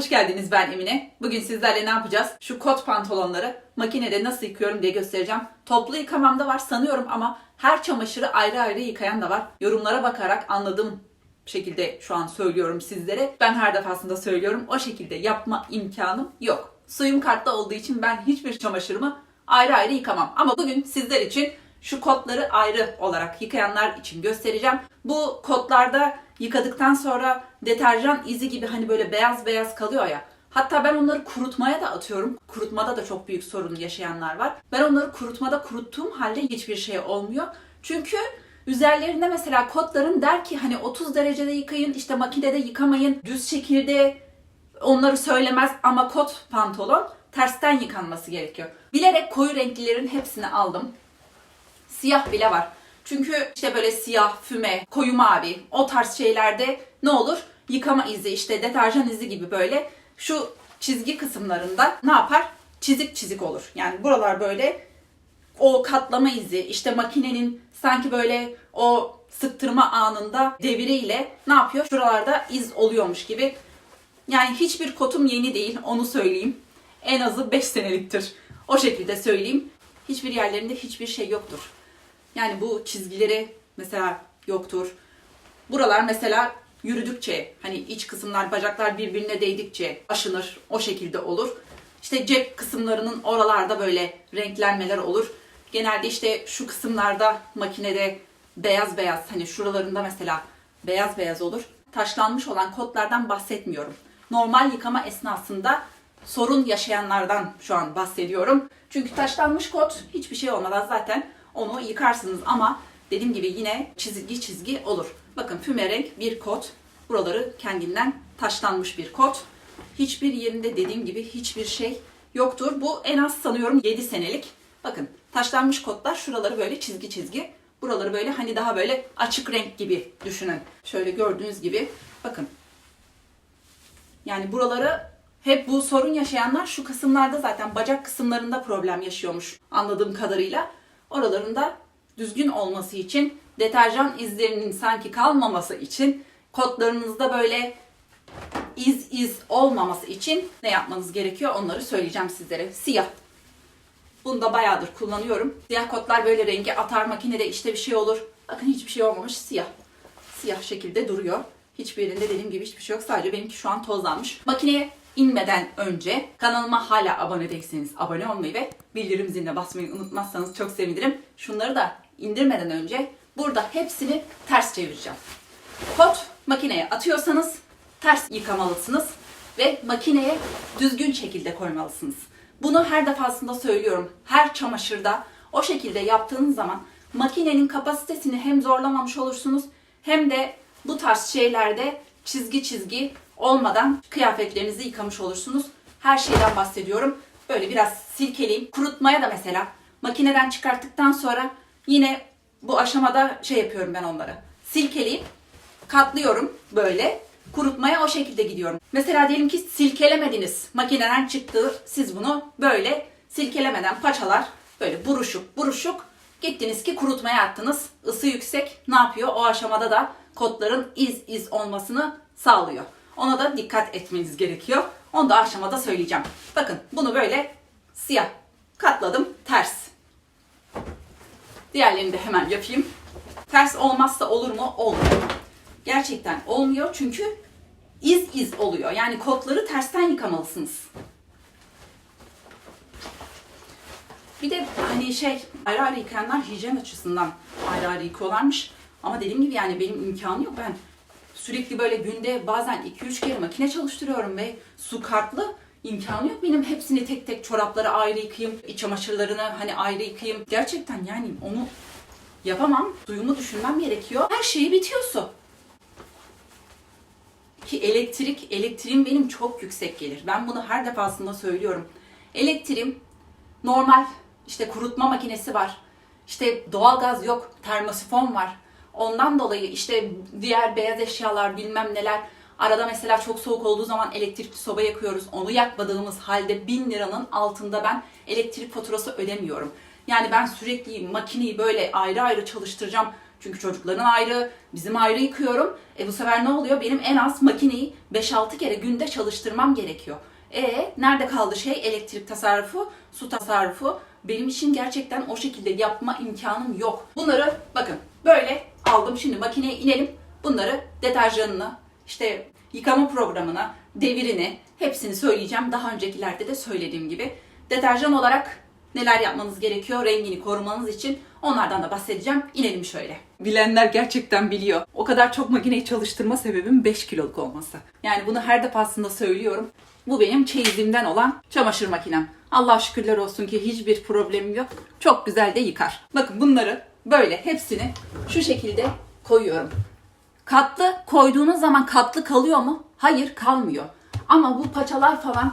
Hoş geldiniz ben Emine. Bugün sizlerle ne yapacağız? Şu kot pantolonları makinede nasıl yıkıyorum diye göstereceğim. Toplu yıkamam da var sanıyorum ama her çamaşırı ayrı ayrı yıkayan da var. Yorumlara bakarak anladığım şekilde şu an söylüyorum sizlere. Ben her defasında söylüyorum. O şekilde yapma imkanım yok. Suyum kartta olduğu için ben hiçbir çamaşırımı ayrı ayrı yıkamam. Ama bugün sizler için şu kotları ayrı olarak yıkayanlar için göstereceğim. Bu kotlarda yıkadıktan sonra deterjan izi gibi hani böyle beyaz beyaz kalıyor ya. Hatta ben onları kurutmaya da atıyorum. Kurutmada da çok büyük sorun yaşayanlar var. Ben onları kurutmada kuruttuğum halde hiçbir şey olmuyor. Çünkü üzerlerinde mesela kotların der ki hani 30 derecede yıkayın, işte makinede yıkamayın, düz şekilde onları söylemez ama kot pantolon tersten yıkanması gerekiyor. Bilerek koyu renklilerin hepsini aldım. Siyah bile var. Çünkü işte böyle siyah, füme, koyu mavi o tarz şeylerde ne olur? Yıkama izi işte deterjan izi gibi böyle şu çizgi kısımlarında ne yapar? Çizik çizik olur. Yani buralar böyle o katlama izi işte makinenin sanki böyle o sıktırma anında deviriyle ne yapıyor? Şuralarda iz oluyormuş gibi. Yani hiçbir kotum yeni değil onu söyleyeyim. En azı 5 seneliktir. O şekilde söyleyeyim. Hiçbir yerlerinde hiçbir şey yoktur. Yani bu çizgileri mesela yoktur. Buralar mesela yürüdükçe hani iç kısımlar bacaklar birbirine değdikçe aşınır. O şekilde olur. İşte cep kısımlarının oralarda böyle renklenmeler olur. Genelde işte şu kısımlarda makinede beyaz beyaz hani şuralarında mesela beyaz beyaz olur. Taşlanmış olan kotlardan bahsetmiyorum. Normal yıkama esnasında sorun yaşayanlardan şu an bahsediyorum. Çünkü taşlanmış kot hiçbir şey olmadan zaten onu yıkarsınız ama dediğim gibi yine çizgi çizgi olur. Bakın füme renk bir kot. Buraları kendinden taşlanmış bir kot. Hiçbir yerinde dediğim gibi hiçbir şey yoktur. Bu en az sanıyorum 7 senelik. Bakın taşlanmış kotlar şuraları böyle çizgi çizgi. Buraları böyle hani daha böyle açık renk gibi düşünün. Şöyle gördüğünüz gibi bakın. Yani buraları hep bu sorun yaşayanlar şu kısımlarda zaten bacak kısımlarında problem yaşıyormuş anladığım kadarıyla. Oralarında düzgün olması için deterjan izlerinin sanki kalmaması için kotlarınızda böyle iz iz olmaması için ne yapmanız gerekiyor onları söyleyeceğim sizlere. Siyah. Bunu da bayağıdır kullanıyorum. Siyah kotlar böyle rengi atar makinede işte bir şey olur. Bakın hiçbir şey olmamış siyah. Siyah şekilde duruyor. Hiçbir yerinde dediğim gibi hiçbir şey yok. Sadece benimki şu an tozlanmış. Makineye inmeden önce kanalıma hala abone değilseniz abone olmayı ve bildirim ziline basmayı unutmazsanız çok sevinirim. Şunları da indirmeden önce burada hepsini ters çevireceğim. Kot makineye atıyorsanız ters yıkamalısınız ve makineye düzgün şekilde koymalısınız. Bunu her defasında söylüyorum. Her çamaşırda o şekilde yaptığınız zaman makinenin kapasitesini hem zorlamamış olursunuz hem de bu tarz şeylerde çizgi çizgi olmadan kıyafetlerinizi yıkamış olursunuz. Her şeyden bahsediyorum. Böyle biraz silkeleyip kurutmaya da mesela makineden çıkarttıktan sonra yine bu aşamada şey yapıyorum ben onları. Silkeleyip katlıyorum böyle. Kurutmaya o şekilde gidiyorum. Mesela diyelim ki silkelemediniz. Makineden çıktı. Siz bunu böyle silkelemeden paçalar böyle buruşuk buruşuk gittiniz ki kurutmaya attınız. Isı yüksek ne yapıyor? O aşamada da kotların iz iz olmasını sağlıyor. Ona da dikkat etmeniz gerekiyor. Onu da aşamada söyleyeceğim. Bakın bunu böyle siyah katladım ters. Diğerlerini de hemen yapayım. Ters olmazsa olur mu? Olmuyor. Gerçekten olmuyor çünkü iz iz oluyor. Yani kotları tersten yıkamalısınız. Bir de hani şey ayrı ayrı yıkayanlar hijyen açısından ayrı ayrı yıkıyorlarmış. Ama dediğim gibi yani benim imkanı yok. Ben sürekli böyle günde bazen 2-3 kere makine çalıştırıyorum ve su kartlı imkanı yok. Benim hepsini tek tek çorapları ayrı yıkayayım, iç çamaşırlarını hani ayrı yıkayayım. Gerçekten yani onu yapamam. Suyumu düşünmem gerekiyor. Her şeyi bitiyor su. Ki elektrik, elektriğim benim çok yüksek gelir. Ben bunu her defasında söylüyorum. Elektriğim normal işte kurutma makinesi var. İşte doğalgaz yok, termosifon var. Ondan dolayı işte diğer beyaz eşyalar bilmem neler. Arada mesela çok soğuk olduğu zaman elektrikli soba yakıyoruz. Onu yakmadığımız halde 1000 liranın altında ben elektrik faturası ödemiyorum. Yani ben sürekli makineyi böyle ayrı ayrı çalıştıracağım. Çünkü çocukların ayrı, bizim ayrı yıkıyorum. E bu sefer ne oluyor? Benim en az makineyi 5-6 kere günde çalıştırmam gerekiyor. E nerede kaldı şey? Elektrik tasarrufu, su tasarrufu. Benim için gerçekten o şekilde yapma imkanım yok. Bunları bakın böyle aldım. Şimdi makineye inelim. Bunları deterjanını, işte yıkama programına, devirini hepsini söyleyeceğim. Daha öncekilerde de söylediğim gibi. Deterjan olarak neler yapmanız gerekiyor rengini korumanız için onlardan da bahsedeceğim. İnelim şöyle. Bilenler gerçekten biliyor. O kadar çok makineyi çalıştırma sebebim 5 kiloluk olması. Yani bunu her defasında söylüyorum. Bu benim çeyizimden olan çamaşır makinem. Allah şükürler olsun ki hiçbir problemim yok. Çok güzel de yıkar. Bakın bunları böyle hepsini şu şekilde koyuyorum. Katlı koyduğunuz zaman katlı kalıyor mu? Hayır kalmıyor. Ama bu paçalar falan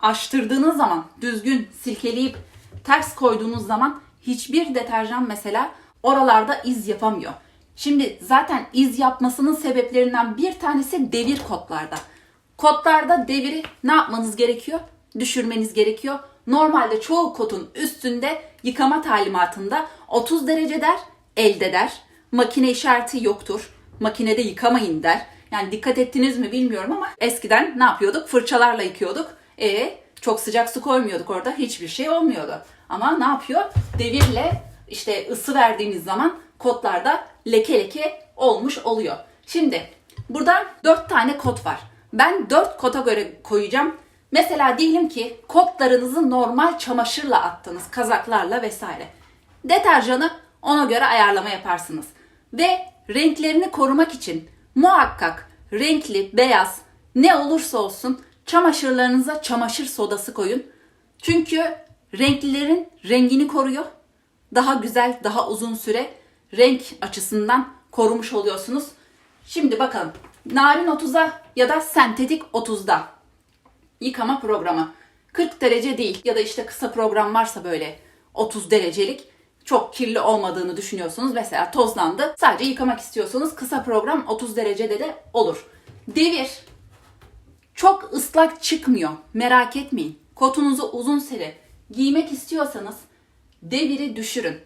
açtırdığınız zaman düzgün silkeleyip ters koyduğunuz zaman hiçbir deterjan mesela oralarda iz yapamıyor. Şimdi zaten iz yapmasının sebeplerinden bir tanesi devir kodlarda. Kodlarda deviri ne yapmanız gerekiyor? Düşürmeniz gerekiyor. Normalde çoğu kodun üstünde yıkama talimatında 30 derece der, elde der. Makine işareti yoktur. Makinede yıkamayın der. Yani dikkat ettiniz mi bilmiyorum ama eskiden ne yapıyorduk? Fırçalarla yıkıyorduk. E çok sıcak su koymuyorduk orada hiçbir şey olmuyordu. Ama ne yapıyor? Devirle işte ısı verdiğimiz zaman kodlarda leke leke olmuş oluyor. Şimdi burada 4 tane kod var. Ben 4 koda göre koyacağım. Mesela diyelim ki kodlarınızı normal çamaşırla attınız, kazaklarla vesaire. Deterjanı ona göre ayarlama yaparsınız. Ve renklerini korumak için muhakkak renkli, beyaz ne olursa olsun çamaşırlarınıza çamaşır sodası koyun. Çünkü renklilerin rengini koruyor. Daha güzel, daha uzun süre renk açısından korumuş oluyorsunuz. Şimdi bakalım. Narin 30'a ya da sentetik 30'da yıkama programı. 40 derece değil ya da işte kısa program varsa böyle 30 derecelik çok kirli olmadığını düşünüyorsunuz. Mesela tozlandı. Sadece yıkamak istiyorsanız kısa program 30 derecede de olur. Devir çok ıslak çıkmıyor. Merak etmeyin. Kotunuzu uzun süre giymek istiyorsanız deviri düşürün.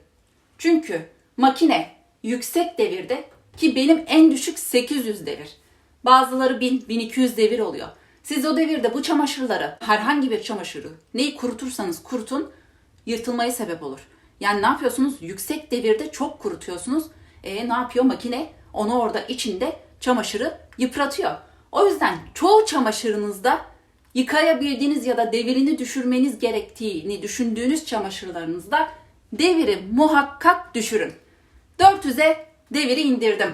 Çünkü makine yüksek devirde ki benim en düşük 800 devir. Bazıları 1000, 1200 devir oluyor. Siz o devirde bu çamaşırları, herhangi bir çamaşırı neyi kurutursanız kurutun yırtılmaya sebep olur. Yani ne yapıyorsunuz? Yüksek devirde çok kurutuyorsunuz. E ne yapıyor makine? Onu orada içinde çamaşırı yıpratıyor. O yüzden çoğu çamaşırınızda yıkayabildiğiniz ya da devirini düşürmeniz gerektiğini düşündüğünüz çamaşırlarınızda deviri muhakkak düşürün. 400'e deviri indirdim.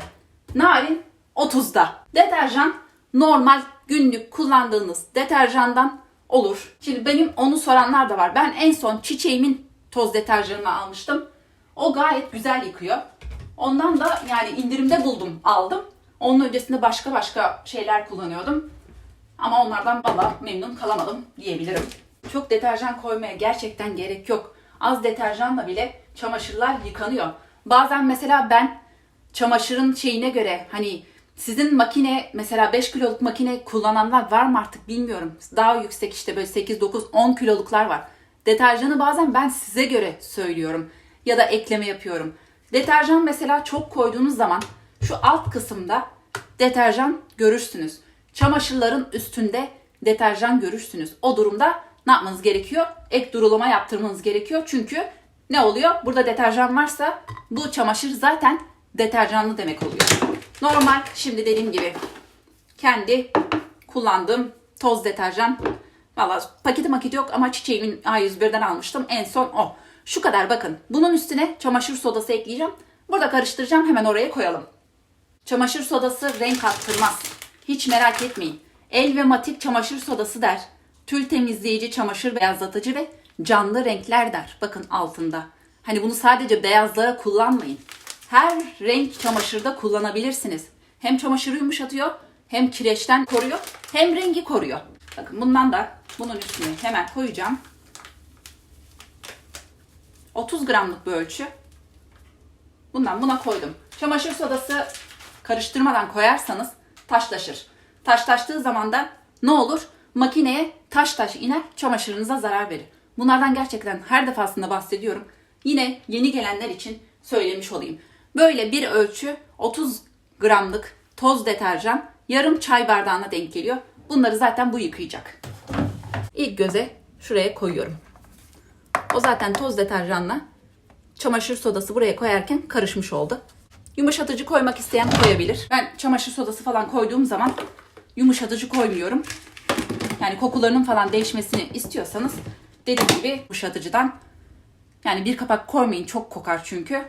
Narin 30'da. Deterjan normal günlük kullandığınız deterjandan olur. Şimdi benim onu soranlar da var. Ben en son çiçeğimin toz deterjanını almıştım. O gayet güzel yıkıyor. Ondan da yani indirimde buldum, aldım. Onun öncesinde başka başka şeyler kullanıyordum. Ama onlardan valla memnun kalamadım diyebilirim. Çok deterjan koymaya gerçekten gerek yok. Az deterjanla bile çamaşırlar yıkanıyor. Bazen mesela ben çamaşırın şeyine göre hani sizin makine mesela 5 kiloluk makine kullananlar var mı artık bilmiyorum. Daha yüksek işte böyle 8, 9, 10 kiloluklar var. Deterjanı bazen ben size göre söylüyorum ya da ekleme yapıyorum. Deterjan mesela çok koyduğunuz zaman şu alt kısımda deterjan görürsünüz. Çamaşırların üstünde deterjan görürsünüz. O durumda ne yapmanız gerekiyor? Ek durulama yaptırmanız gerekiyor. Çünkü ne oluyor? Burada deterjan varsa bu çamaşır zaten deterjanlı demek oluyor. Normal şimdi dediğim gibi kendi kullandığım toz deterjan. Valla paketi maketi yok ama çiçeğimin A101'den almıştım. En son o. Şu kadar bakın. Bunun üstüne çamaşır sodası ekleyeceğim. Burada karıştıracağım. Hemen oraya koyalım. Çamaşır sodası renk attırmaz. Hiç merak etmeyin. El ve matik çamaşır sodası der. Tül temizleyici, çamaşır beyazlatıcı ve canlı renkler der. Bakın altında. Hani bunu sadece beyazlara kullanmayın. Her renk çamaşırda kullanabilirsiniz. Hem çamaşırı yumuşatıyor, hem kireçten koruyor, hem rengi koruyor. Bakın bundan da bunun üstüne hemen koyacağım. 30 gramlık bir ölçü. Bundan buna koydum. Çamaşır sodası karıştırmadan koyarsanız taşlaşır. Taşlaştığı zaman da ne olur? Makineye taş taş iner, çamaşırınıza zarar verir. Bunlardan gerçekten her defasında bahsediyorum. Yine yeni gelenler için söylemiş olayım. Böyle bir ölçü 30 gramlık toz deterjan yarım çay bardağına denk geliyor. Bunları zaten bu yıkayacak. İlk göze şuraya koyuyorum. O zaten toz deterjanla çamaşır sodası buraya koyarken karışmış oldu. Yumuşatıcı koymak isteyen koyabilir. Ben çamaşır sodası falan koyduğum zaman yumuşatıcı koymuyorum. Yani kokularının falan değişmesini istiyorsanız dediğim gibi yumuşatıcıdan yani bir kapak koymayın çok kokar çünkü.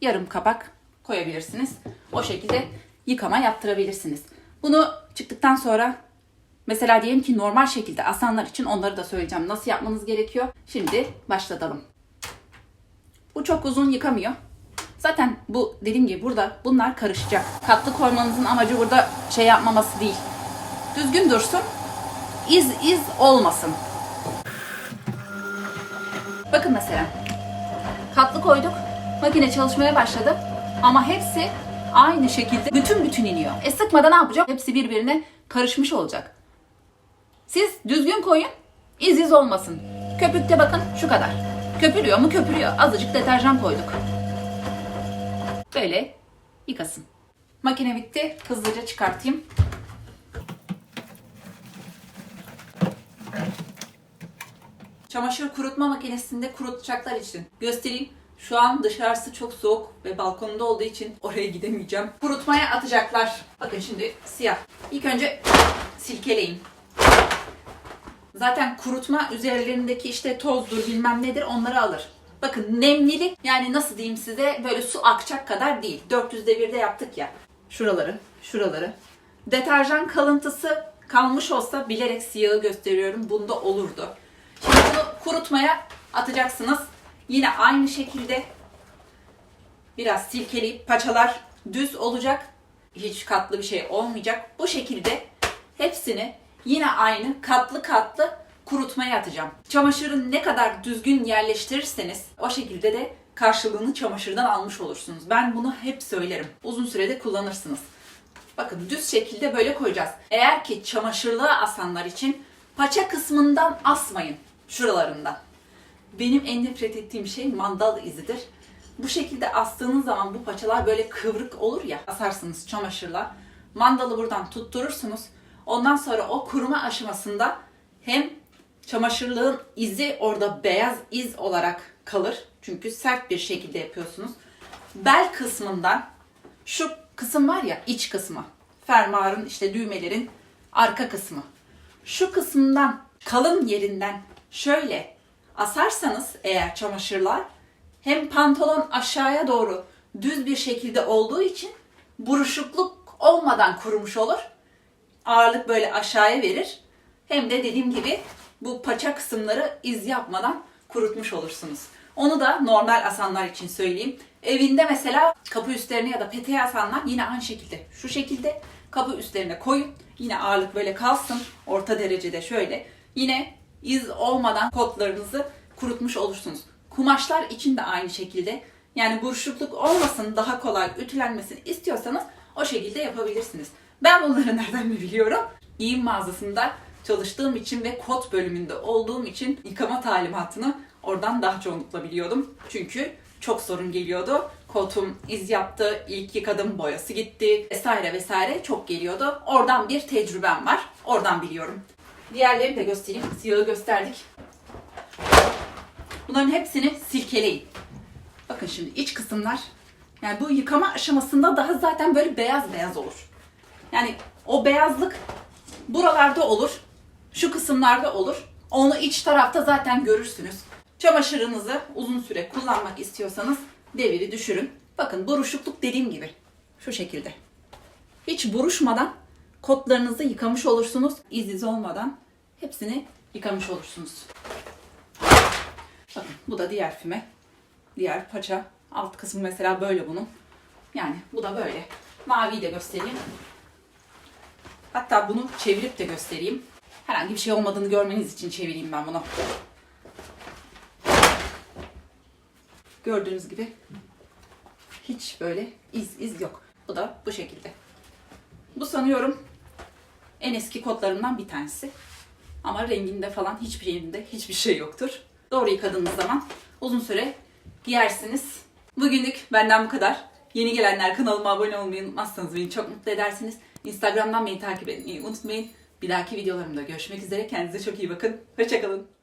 Yarım kapak koyabilirsiniz. O şekilde yıkama yaptırabilirsiniz. Bunu çıktıktan sonra mesela diyelim ki normal şekilde asanlar için onları da söyleyeceğim. Nasıl yapmanız gerekiyor? Şimdi başlatalım. Bu çok uzun yıkamıyor. Zaten bu dediğim gibi burada bunlar karışacak. Katlı koymanızın amacı burada şey yapmaması değil. Düzgün dursun. iz iz olmasın. Bakın mesela. Katlı koyduk. Makine çalışmaya başladı. Ama hepsi aynı şekilde bütün bütün iniyor. E sıkmadan ne yapacak? Hepsi birbirine karışmış olacak. Siz düzgün koyun. iz iz olmasın. Köpükte bakın şu kadar. Köpürüyor mu? Köpürüyor. Azıcık deterjan koyduk. Böyle yıkasın. Makine bitti. Hızlıca çıkartayım. Çamaşır kurutma makinesinde kurutacaklar için göstereyim. Şu an dışarısı çok soğuk ve balkonda olduğu için oraya gidemeyeceğim. Kurutmaya atacaklar. Bakın şimdi siyah. İlk önce silkeleyin. Zaten kurutma üzerlerindeki işte tozdur bilmem nedir onları alır. Bakın nemlilik yani nasıl diyeyim size böyle su akacak kadar değil. 400'de birde yaptık ya. Şuraları, şuraları. Deterjan kalıntısı kalmış olsa bilerek siyahı gösteriyorum. Bunda olurdu. Şimdi bunu kurutmaya atacaksınız. Yine aynı şekilde biraz silkeleyip paçalar düz olacak. Hiç katlı bir şey olmayacak. Bu şekilde hepsini yine aynı katlı katlı kurutmaya atacağım. Çamaşırı ne kadar düzgün yerleştirirseniz o şekilde de karşılığını çamaşırdan almış olursunuz. Ben bunu hep söylerim. Uzun sürede kullanırsınız. Bakın düz şekilde böyle koyacağız. Eğer ki çamaşırlığa asanlar için paça kısmından asmayın. Şuralarından. Benim en nefret ettiğim şey mandal izidir. Bu şekilde astığınız zaman bu paçalar böyle kıvrık olur ya asarsınız çamaşırla. Mandalı buradan tutturursunuz. Ondan sonra o kuruma aşamasında hem çamaşırlığın izi orada beyaz iz olarak kalır. Çünkü sert bir şekilde yapıyorsunuz. Bel kısmından şu kısım var ya iç kısmı. Fermuarın işte düğmelerin arka kısmı. Şu kısımdan kalın yerinden şöyle asarsanız eğer çamaşırlar hem pantolon aşağıya doğru düz bir şekilde olduğu için buruşukluk olmadan kurumuş olur. Ağırlık böyle aşağıya verir. Hem de dediğim gibi bu paça kısımları iz yapmadan kurutmuş olursunuz. Onu da normal asanlar için söyleyeyim. Evinde mesela kapı üstlerine ya da peteğe asanlar yine aynı şekilde şu şekilde kapı üstlerine koyun. Yine ağırlık böyle kalsın orta derecede şöyle. Yine iz olmadan kotlarınızı kurutmuş olursunuz. Kumaşlar için de aynı şekilde. Yani buruşukluk olmasın, daha kolay ütülenmesini istiyorsanız o şekilde yapabilirsiniz. Ben bunları nereden biliyorum? Giyim mağazasında çalıştığım için ve kot bölümünde olduğum için yıkama talimatını oradan daha çoğunlukla biliyordum. Çünkü çok sorun geliyordu. Kotum iz yaptı, ilk yıkadım boyası gitti vesaire vesaire çok geliyordu. Oradan bir tecrübem var. Oradan biliyorum. Diğerlerini de göstereyim. Siyahı gösterdik. Bunların hepsini silkeleyin. Bakın şimdi iç kısımlar yani bu yıkama aşamasında daha zaten böyle beyaz beyaz olur. Yani o beyazlık buralarda olur. Şu kısımlarda olur. Onu iç tarafta zaten görürsünüz. Çamaşırınızı uzun süre kullanmak istiyorsanız deviri düşürün. Bakın buruşukluk dediğim gibi. Şu şekilde. Hiç buruşmadan kotlarınızı yıkamış olursunuz. İz iz olmadan hepsini yıkamış olursunuz. Bakın bu da diğer füme. Diğer paça. Alt kısmı mesela böyle bunun. Yani bu da böyle. Maviyi de göstereyim. Hatta bunu çevirip de göstereyim. Herhangi bir şey olmadığını görmeniz için çevireyim ben bunu. Gördüğünüz gibi hiç böyle iz iz yok. Bu da bu şekilde. Bu sanıyorum en eski kodlarından bir tanesi. Ama renginde falan hiçbir yerinde hiçbir şey yoktur. Doğru yıkadığınız zaman uzun süre giyersiniz. Bugünlük benden bu kadar. Yeni gelenler kanalıma abone olmayı unutmazsanız beni çok mutlu edersiniz. Instagram'dan beni takip etmeyi unutmayın. Bir dahaki videolarımda görüşmek üzere. Kendinize çok iyi bakın. Hoşçakalın.